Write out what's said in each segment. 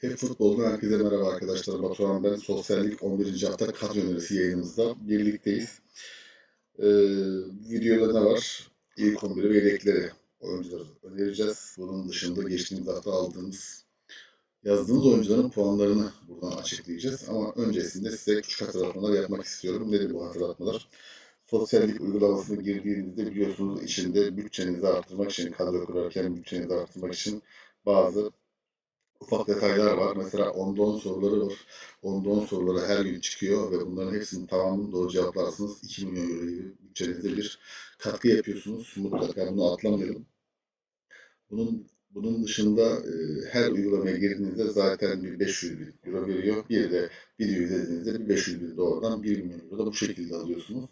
Hep futboldan herkese merhaba arkadaşlar. Batuhan ben. Sosyallik 11. hafta kadro önerisi yayınımızda birlikteyiz. Ee, videoda ne var? İlk 11'i ve yedekleri oyuncuları önereceğiz. Bunun dışında geçtiğimiz hafta aldığımız yazdığımız oyuncuların puanlarını buradan açıklayacağız. Ama öncesinde size küçük hatırlatmalar yapmak istiyorum. Nedir bu hatırlatmalar? Sosyallik uygulamasına girdiğinizde biliyorsunuz içinde bütçenizi arttırmak için, kadro kurarken bütçenizi arttırmak için bazı ufak detaylar var. Mesela onda 10 soruları var. Onda 10 soruları her gün çıkıyor ve bunların hepsinin tamamını doğru cevaplarsanız 2 milyon euro gibi bütçenizde bir katkı yapıyorsunuz. Mutlaka bunu atlamayalım. Bunun bunun dışında e, her uygulamaya girdiğinizde zaten bir 500 bin euro veriyor. Bir de video izlediğinizde bir 500 bin doğrudan 1 milyon euro da bu şekilde alıyorsunuz.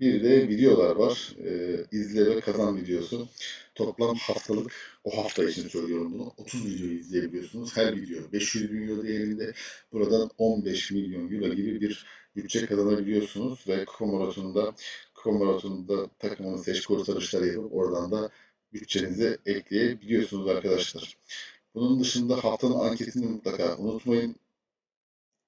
Bir de videolar var. E, izle ve kazan videosu. Toplam haftalık, o hafta için söylüyorum bunu. 30 video izleyebiliyorsunuz. Her video 500 bin euro değerinde. Buradan 15 milyon euro gibi bir bütçe kazanabiliyorsunuz. Ve kupa maratonunda, kupa takımını seç kurtarışları yapıp oradan da bütçenizi ekleyebiliyorsunuz arkadaşlar. Bunun dışında haftanın anketini mutlaka unutmayın.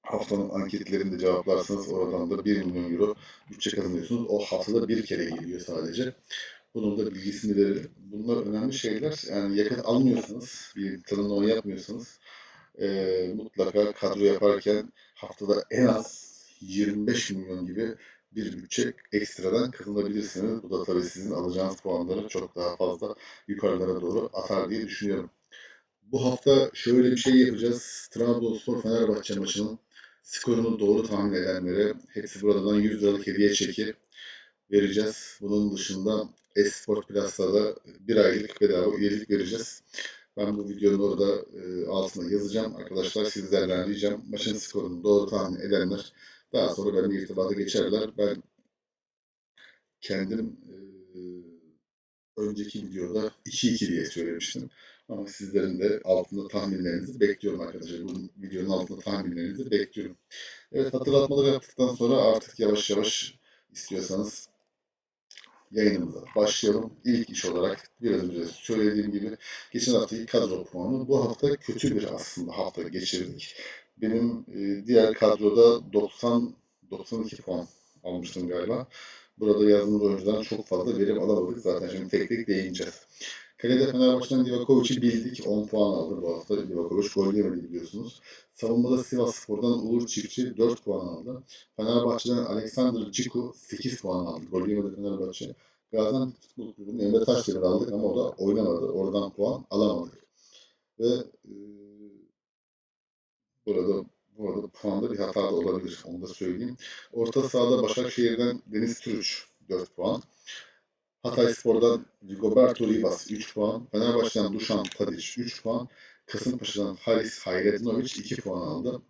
Haftanın anketlerinde cevaplarsanız oradan da 1 milyon euro bütçe kazanıyorsunuz. O haftada bir kere geliyor sadece. Bunun da bilgisini verelim. Bunlar önemli şeyler. Yani yakıt almıyorsanız, bir tanımlama yapmıyorsanız e, mutlaka kadro yaparken haftada en az 25 milyon gibi bir bütçe ekstradan kazanabilirsiniz. Bu da tabii sizin alacağınız puanları çok daha fazla yukarılara doğru atar diye düşünüyorum. Bu hafta şöyle bir şey yapacağız. Trabzonspor Fenerbahçe maçının skorunu doğru tahmin edenlere hepsi buradan 100 liralık hediye çeki vereceğiz. Bunun dışında Esport Plus'ta da bir aylık bedava üyelik vereceğiz. Ben bu videonun orada e, altına yazacağım. Arkadaşlar sizlerden ricam maçın skorunu doğru tahmin edenler daha sonra benimle irtibata geçerler. Ben kendim e, önceki videoda 2-2 diye söylemiştim. Ama sizlerin de altında tahminlerinizi bekliyorum arkadaşlar. Bu videonun altında tahminlerinizi bekliyorum. Evet hatırlatmaları yaptıktan sonra artık yavaş yavaş istiyorsanız yayınımıza başlayalım. İlk iş olarak biraz önce söylediğim gibi geçen haftaki kadro puanı bu hafta kötü bir aslında hafta geçirdik. Benim e, diğer kadroda 90 92 puan almıştım galiba. Burada yazdığımız oyuncudan çok fazla verim alamadık. Zaten şimdi tek tek değineceğiz. Kalede Fenerbahçe'den Divakovic'i bildik. 10 puan aldı bu hafta. Divakovic gol yemedi biliyorsunuz. Savunmada Sivas Spor'dan Uğur Çiftçi 4 puan aldı. Fenerbahçe'den Alexander Ciku 8 puan aldı. Gol yemedi Fenerbahçe. Gaziantep Futbol Kulübü'nün Emre Taşdemir'i aldık ama o da oynamadı. Oradan puan alamadık. Ve e, burada bu arada puanda bir hata da olabilir. Onu da söyleyeyim. Orta sahada Başakşehir'den Deniz Türüç 4 puan. Hatay Spor'dan Rigoberto Ribas 3 puan. Fenerbahçe'den Dušan Tadić 3 puan. Kasımpaşa'dan Haris Hayretinovic 2 puan aldı.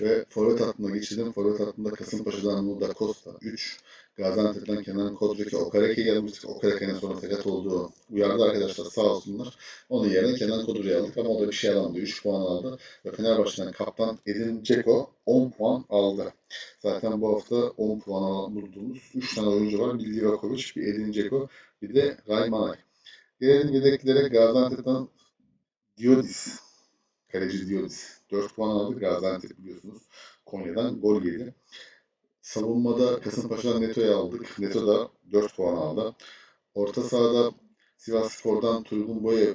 Ve forvet hattına geçelim. Forvet hattında Kasımpaşa'dan Nuda Costa 3. Gaziantep'ten Kenan Kodriki Okareke gelmiştik. Okareke'nin sonra sakat olduğu uyardı arkadaşlar sağ olsunlar. Onun yerine Kenan Kodri'yi aldık ama o da bir şey alamadı. 3 puan aldı. Ve Fenerbahçe'den kaptan Edin Dzeko 10 puan aldı. Zaten bu hafta 10 puan bulduğumuz 3 tane oyuncu var. Bir Livakovic, bir Edin Dzeko, bir de Raymanay. Gelelim yedeklere Gaziantep'ten Diodis. Kaleci Diodis. 4 puan aldı. Gaziantep biliyorsunuz. Konya'dan gol yedi. Savunmada Kasımpaşa'dan Neto'yu aldık. Neto da 4 puan aldı. Orta sahada Sivas Spor'dan Turgun Boya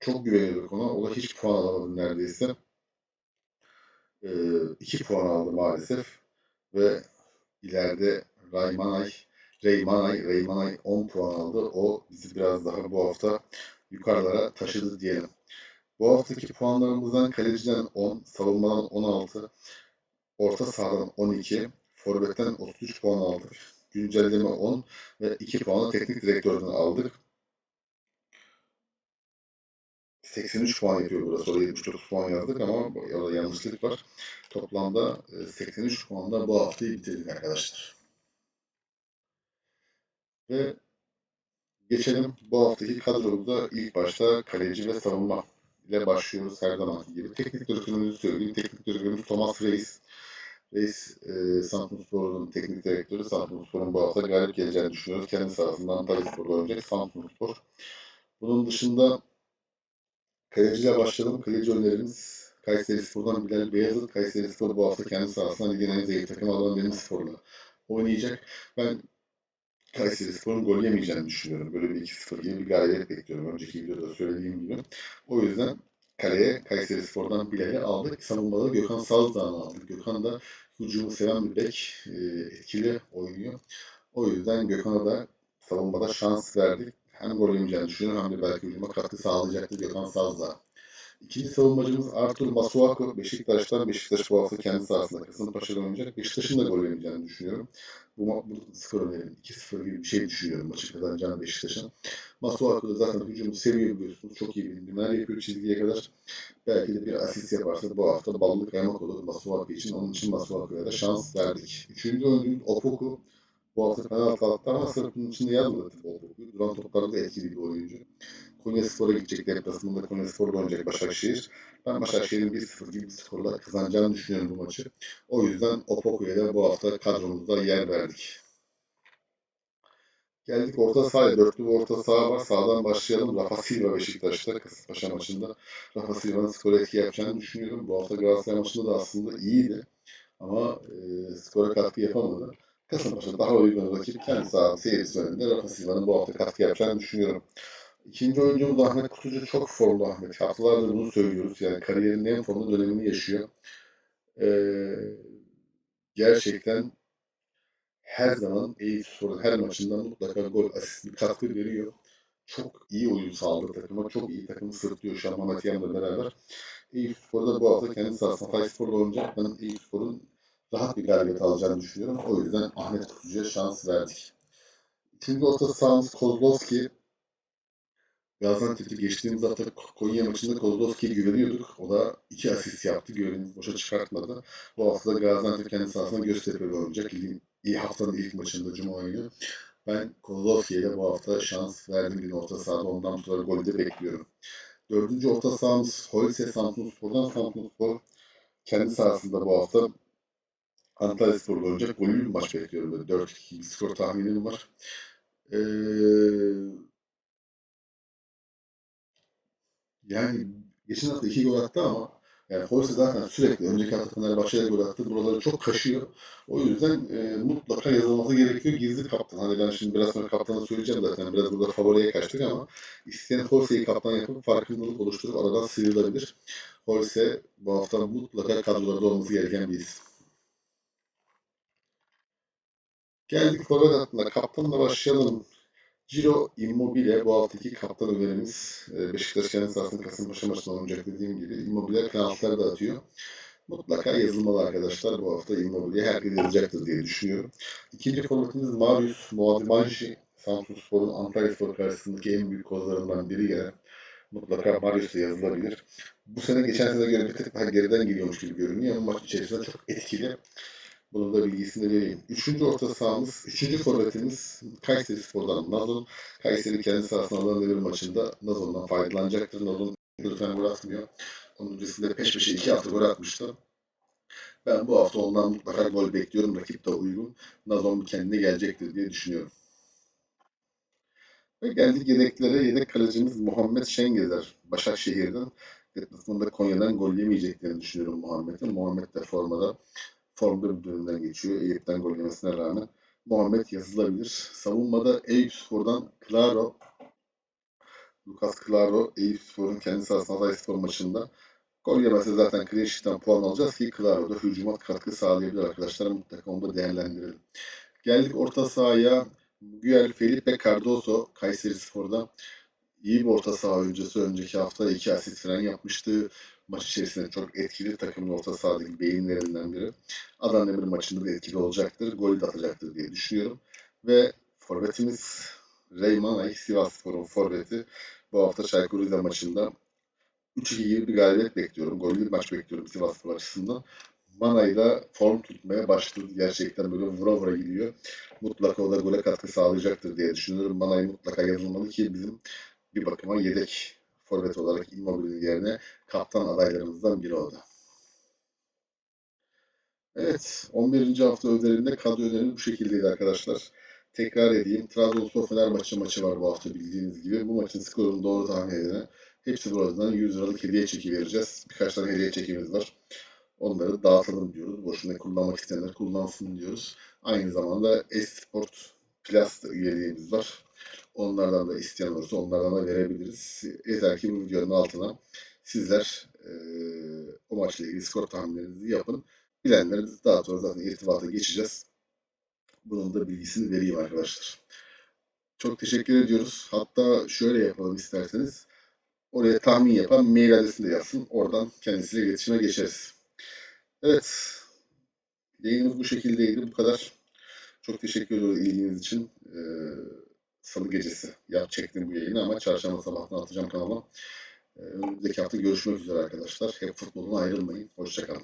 çok güveniyorduk ona. O da hiç puan alamadı neredeyse. 2 ee, puan aldı maalesef. Ve ileride Raymanay, Reymanay, Reymanay 10 puan aldı. O bizi biraz daha bu hafta yukarılara taşıdı diyelim. Bu haftaki puanlarımızdan kaleciden 10, savunmadan 16, orta sahadan 12, forvetten 33 puan aldık. Güncelleme 10 ve 2 puanı teknik direktörden aldık. 83 puan yapıyor burada. Sonra 79 puan yazdık ama orada yanlışlık var. Toplamda 83 e, puanla bu haftayı bitirdik arkadaşlar. Ve geçelim bu haftaki kadromuzda ilk başta kaleci ve savunma ile başlıyoruz her zamanki gibi. Teknik direktörümüzü söyleyeyim. Teknik direktörümüz Thomas Reis. Reis e, Samsunspor'un teknik direktörü. Samsunspor'un bu hafta galip geleceğini düşünüyoruz. Kendi sahasında Antalya Spor'da oynayacak Samsunspor. Bunun dışında Kaleciyle başlayalım. Kaleci önerimiz Kayseri Spor'dan Bilal Beyazıt. Kayseri Spor bu hafta kendi sahasında ligin en zayıf takımı olan Benim Spor'la oynayacak. Ben Kayseri Spor'un gol yemeyeceğini düşünüyorum. Böyle bir 2-0 gibi bir galibiyet bekliyorum. Önceki videoda söylediğim gibi. O yüzden kaleye Kayseri Spor'dan Bilal'i aldık. Savunmada Gökhan Sazdağ'ını aldık. Gökhan da hücumu seven bir bek. e, etkili oynuyor. O yüzden Gökhan'a da savunmada şans verdik. Hem gol yemeyeceğini düşünüyorum hem de belki hücuma katkı sağlayacaktır Gökhan Sazdağ. İkinci savunmacımız Artur Masuaku. Beşiktaş'tan. Beşiktaş bu hafta kendi sahasında Kasımpaşa'da oynayacak. Beşiktaş'ın da gol yemeyeceğini düşünüyorum. Bu, bu skor önerim. 2-0 gibi bir şey düşünüyorum maçı kazanacağını Beşiktaş'ın. Masuaku da zaten hücumu seviyor biliyorsunuz. Çok iyi bilimler yapıyor çizgiye kadar. Belki de bir asist yaparsa bu hafta ballı kaymak olur Masuaku için. Onun için Masuaku'ya da şans verdik. Üçüncü oyuncumuz Opoku. Bu hafta penaltı attı ama sırtının içinde yazmadı. Duran toplarda da etkili bir oyuncu. Konya Spor'a gidecek deplasmanda Konya Spor'da oynayacak Başakşehir. Ben Başakşehir'in 1-0 gibi bir skorla kazanacağını düşünüyorum bu maçı. O yüzden Opoku'ya da bu hafta kadromuzda yer verdik. Geldik orta sahaya. Dörtlü bir orta saha var. Sağdan başlayalım. Rafa Silva Beşiktaş'ta Kasımpaşa maçında. Rafa Silva'nın skor etki yapacağını düşünüyorum. Bu hafta Galatasaray maçında da aslında iyiydi. Ama e, skora katkı yapamadı. Kasımpaşa daha uygun rakip. Kendi saha seyircisi önünde Rafa Silva'nın bu hafta katkı yapacağını düşünüyorum. İkinci oyuncumuz Ahmet Kutucu çok formlu Ahmet. Haftalardır bunu söylüyoruz. Yani kariyerinin en formlu dönemini yaşıyor. Ee, gerçekten her zaman Eyüp Spor'un her maçında mutlaka gol, asist, bir katkı veriyor. Çok iyi oyun sağladı takıma. Çok iyi takımı sırtlıyor şu an Mehmet Yan'la beraber. Eyüp Spor'da bu hafta kendi sahasında Fay Spor'la oynayacak. Ben Eyüp Spor'un rahat bir galibiyet alacağını düşünüyorum. O yüzden Ahmet Kutucu'ya şans verdik. Üçüncü orta sahamız Kozlovski. Gaziantep'te geçtiğimiz hafta Konya maçında Kozlovski'ye güveniyorduk. O da iki asist yaptı. Güvenimizi boşa çıkartmadı. Bu hafta Gaziantep kendi sahasında Göztepe'yle oynayacak. Ligin iyi haftanın ilk maçında Cuma günü. Ben Kozlovski'ye de bu hafta şans verdim bir orta sahada. Ondan sonra golü de bekliyorum. Dördüncü orta sahamız Holse Samsunspor'dan. Samsunspor kendi sahasında bu hafta Antalya Spor'la oynayacak. Gollü bir maç bekliyorum. Böyle 4-2 bir skor tahminim var. Ee, Yani geçen hafta iki gol attı ama yani Holse zaten sürekli önceki hafta Fenerbahçe'de gol attı. Buraları çok kaşıyor. O yüzden e, mutlaka yazılması gerekiyor gizli kaptan. Hani ben şimdi biraz sonra kaptanı söyleyeceğim zaten. Biraz burada favoriye kaçtık ama isteyen Holse'yi kaptan yapıp farkındalık oluşturup aradan sıyrılabilir. Holse bu hafta mutlaka kadrolarda olması gereken bir isim. Geldik forvet hattına. Kaptanla başlayalım. Ciro Immobile bu haftaki kaptan önerimiz. Ee, Beşiktaş kendi sahasında Kasımpaşa maçında oynayacak dediğim gibi. Immobile penaltılar da atıyor. Mutlaka yazılmalı arkadaşlar. Bu hafta Immobile herkes yazacaktır diye düşünüyorum. İkinci forvetimiz Marius Muadimanji. Samsunspor'un Antalya Spor karşısındaki en büyük kozlarından biri gelen. Mutlaka Marius da yazılabilir. Bu sene geçen sene göre bir tık daha geriden geliyormuş gibi görünüyor ama maç içerisinde çok etkili. Bunun da bilgisini vereyim. Üçüncü orta sahamız, üçüncü forvetimiz Kayseri Spor'dan Nazon. Kayseri kendi sahasında alınan bir maçında Nazon'dan faydalanacaktır. Nazon lütfen gol atmıyor. Onun öncesinde peş peşe iki hafta gol atmıştı. Ben bu hafta ondan mutlaka gol bekliyorum. Rakip de uygun. Nazon kendine gelecektir diye düşünüyorum. Ve geldik yedeklere. Yedek kalecimiz Muhammed Şengezer. Başakşehir'den. Deplasmanda Konya'dan gol yemeyeceklerini düşünüyorum Muhammed'in. Muhammed de formada formda bir dönemden geçiyor. Eyüp'ten gol yemesine rağmen. Muhammed yazılabilir. Savunmada Eyüp Spor'dan Claro Lucas Claro Eyüp Spor'un kendi sahasında Hatay Spor maçında gol yemezse zaten sheet'ten puan alacağız ki Claro da hücuma katkı sağlayabilir arkadaşlar. Mutlaka onu da değerlendirelim. Geldik orta sahaya. Güel Felipe Cardoso Kayseri Spor'da iyi bir orta saha oyuncusu. Önceki hafta iki asist falan yapmıştı. Maç içerisinde çok etkili takımın orta sahadaki beyinlerinden biri. Adana Demir maçında da etkili olacaktır. Gol de atacaktır diye düşünüyorum. Ve forvetimiz Reyman Ay Sivasspor'un forveti. Bu hafta Çaykur Rize maçında 3-2 gibi bir galibiyet bekliyorum. Gollü bir maç bekliyorum Sivasspor açısından. Manay da form tutmaya başladı. Gerçekten böyle vura vura gidiyor. Mutlaka o da gole katkı sağlayacaktır diye düşünüyorum. Manay mutlaka yazılmalı ki bizim bir bakıma yedek forvet olarak Immobile'nin yerine kaptan adaylarımızdan biri o da. Evet, 11. hafta önerinde kadro önerimiz bu şekildeydi arkadaşlar. Tekrar edeyim. Trabzonspor Fenerbahçe maçı var bu hafta bildiğiniz gibi. Bu maçın skorunu doğru tahmin edene Hepsi buradan 100 liralık hediye çeki vereceğiz. Birkaç tane hediye çekimiz var. Onları dağıtalım diyoruz. Boşuna kullanmak isteyenler kullansın diyoruz. Aynı zamanda Esport Plus üyeliğimiz var. Onlardan da isteyen olursa onlardan da verebiliriz. Yeter ki bu videonun altına sizler eee o maçla ilgili skor tahminlerinizi yapın. Bilenleri daha sonra zaten irtibata geçeceğiz. Bunun da bilgisini vereyim arkadaşlar. Çok teşekkür ediyoruz. Hatta şöyle yapalım isterseniz. Oraya tahmin yapan mail adresini de yazsın. Oradan kendisiyle iletişime geçeriz. Evet. Yayınımız bu şekildeydi. Bu kadar. Çok teşekkür ediyoruz ilginiz için. Ee, Salı gecesi yap çektim bu yayını ama çarşamba sabahtan atacağım kanala. Ee, önümüzdeki hafta görüşmek üzere arkadaşlar. Hep futboldan ayrılmayın. Hoşçakalın.